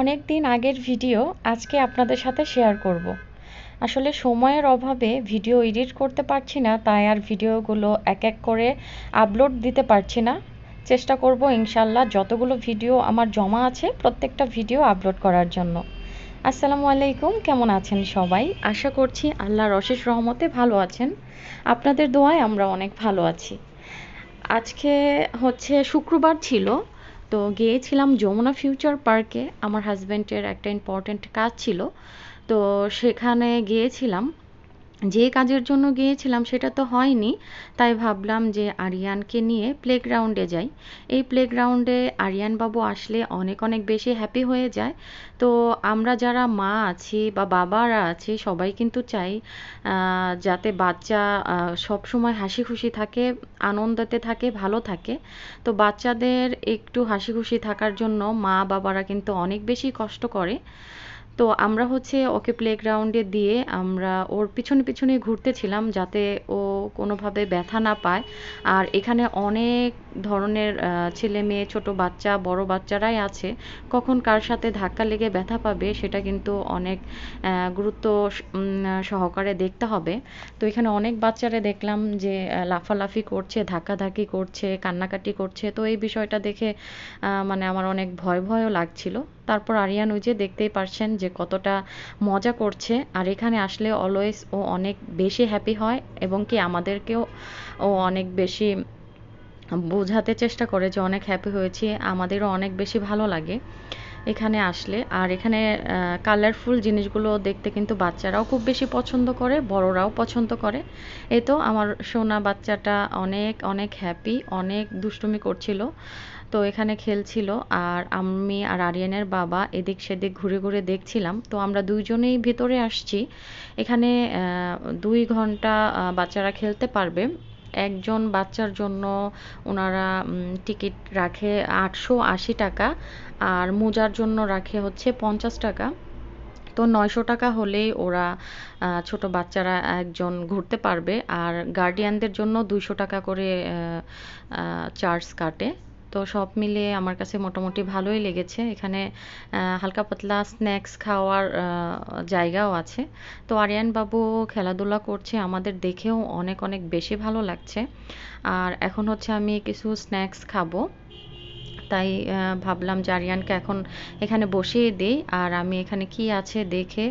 অনেক দিন আগের ভিডিও আজকে আপনাদের সাথে শেয়ার করব। আসলে সময়ের অভাবে ভিডিও এডিট করতে পারছি না, তাই আর ভিডিওগুলো এক এক করে আপলোড দিতে পারছি না। চেষ্টা করব ইনশাল্লাহ যতগুলো ভিডিও আমার জমা আছে প্রত্যেকটা ভিডিও আপলোড করার জন্য। আসসালামু আলাইকুম, কেমন আছেন সবাই? আশা করছি আল্লাহর অশেষ রহমতে ভালো আছেন। আপনাদের দোয়ায় আমরা অনেক ভালো আছি। আজকে হচ্ছে শুক্রবার ছিল তো গিয়েছিলাম যমুনা ফিউচার পার্কে আমার হাজব্যান্ডের একটা ইম্পর্টেন্ট কাজ ছিল। তো সেখানে গিয়েছিলাম। যে কাজের জন্য গিয়েছিলাম সেটা তো হয়নি, তাই ভাবলাম যে আরিয়ানকে নিয়ে প্লেগ্রাউন্ডে যাই। এই প্লেগ্রাউন্ডে আরিয়ান বাবু আসলে অনেক অনেক বেশি হ্যাপি হয়ে যায়। তো আমরা যারা মা আছি বা বাবারা আছি, সবাই কিন্তু চাই যাতে বাচ্চা সব সময় হাসি খুশি থাকে, আনন্দতে থাকে, ভালো থাকে। তো বাচ্চাদের একটু হাসি খুশি থাকার জন্য মা বাবারা কিন্তু অনেক বেশি কষ্ট করে। তো আমরা হচ্ছে ওকে প্লেগ্রাউন্ডে দিয়ে আমরা ওর পিছনে পিছনে ঘুরতেছিলাম যাতে ও কোনোভাবে ব্যথা না পায়। আর এখানে অনেক ধরনের ছেলে মেয়ে, ছোট বাচ্চা, বড় বাচ্চারাই আছে। কখন কার সাথে ধাক্কা লেগে ব্যথা পাবে সেটা কিন্তু অনেক গুরুত্ব সহকারে দেখতে হবে। তো এখানে অনেক বাচ্চারা দেখলাম যে লাফালাফি করছে, ধাক্কাধাক্কি করছে, কান্নাকাটি করছে। তো এই বিষয়টা দেখে মানে আমার অনেক ভয় ভয়ও লাগছিল। তারপর আরিয়ান ওই যে দেখতেই পারছেন যে কতটা মজা করছে। আর এখানে আসলে অলওয়েজ ও অনেক বেশি হ্যাপি হয় এবং কি আমাদেরকেও ও অনেক বেশি বোঝাতে চেষ্টা করে যে অনেক হ্যাপি হয়েছি। আমাদেরও অনেক বেশি ভালো লাগে। এখানে আসলে। আর এখানে কালারফুল জিনিসগুলো দেখতে কিন্তু বাচ্চারাও খুব বেশি পছন্দ করে, বড়রাও পছন্দ করে। এই তো আমার সোনা বাচ্চাটা অনেক অনেক হ্যাপি অনেক দুষ্টুমি করছিল। তো এখানে খেলছিল। আর আমি আর আরিয়ানের বাবা এদিক সেদিক ঘুরে ঘুরে দেখছিলাম। তো আমরা দুইজনেই ভেতরে আসছি। এখানে দুই ঘণ্টা বাচ্চারা খেলতে পারবে। একজন বাচ্চার জন্য ওনারা টিকিট রাখে আটশো আশি টাকা আর মোজার জন্য রাখে হচ্ছে পঞ্চাশ টাকা। তো নয়শো টাকা হলেই ওরা ছোট বাচ্চারা একজন ঘুরতে পারবে আর গার্ডিয়ানদের জন্য দুইশো টাকা করে চার্জ কাটে। তো সব মিলিয়ে আমার কাছে মোটামুটি ভালোই লেগেছে। এখানে হালকা পাতলা স্ন্যাক্স খাওয়ার জায়গাও আছে। তো আরিয়ান বাবু খেলাধুলা করছে, আমাদের দেখেও অনেক অনেক বেশি ভালো লাগছে। আর এখন হচ্ছে আমি কিছু স্ন্যাক্স খাব। তাই ভাবলাম যে আরিয়ানকে এখন এখানে বসিয়ে দিই। আর আমি এখানে কি আছে দেখে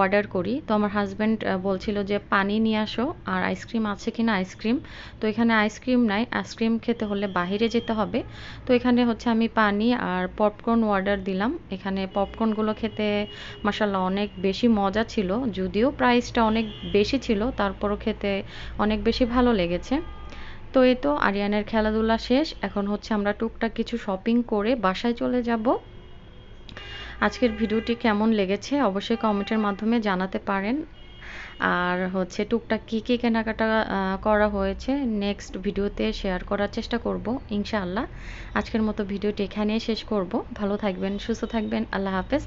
অর্ডার করি। তো আমার হাজব্যান্ড বলছিল যে, পানি নিয়ে আসো। আর আইসক্রিম আছে কি না আইসক্রিম তো এখানে আইসক্রিম নাই। আইসক্রিম খেতে হলে বাহিরে যেতে হবে। তো এখানে হচ্ছে আমি পানি আর পপকর্ন অর্ডার দিলাম। এখানে পপকর্নগুলো খেতে মাসাল্লাহ অনেক বেশি মজা ছিল। যদিও প্রাইসটা অনেক বেশি ছিল, তারপরও খেতে অনেক বেশি ভালো লেগেছে। তো এই তো, আরিয়ানের খেলাধুলা শেষ। এখন হচ্ছে আমরা টুকটাক কিছু শপিং করে বাসায় চলে যাব। আজকের ভিডিওটি কেমন লেগেছে অবশ্যই কমেন্টের মাধ্যমে জানাতে পারেন। আর হচ্ছে টুকটাক কী কী কেনাকাটা করা হয়েছে নেক্সট ভিডিওতে শেয়ার করার চেষ্টা করব, ইনশাআল্লাহ। আজকের মতো ভিডিওটি এখানেই শেষ করব। ভালো থাকবেন, সুস্থ থাকবেন, আল্লাহ হাফেজ।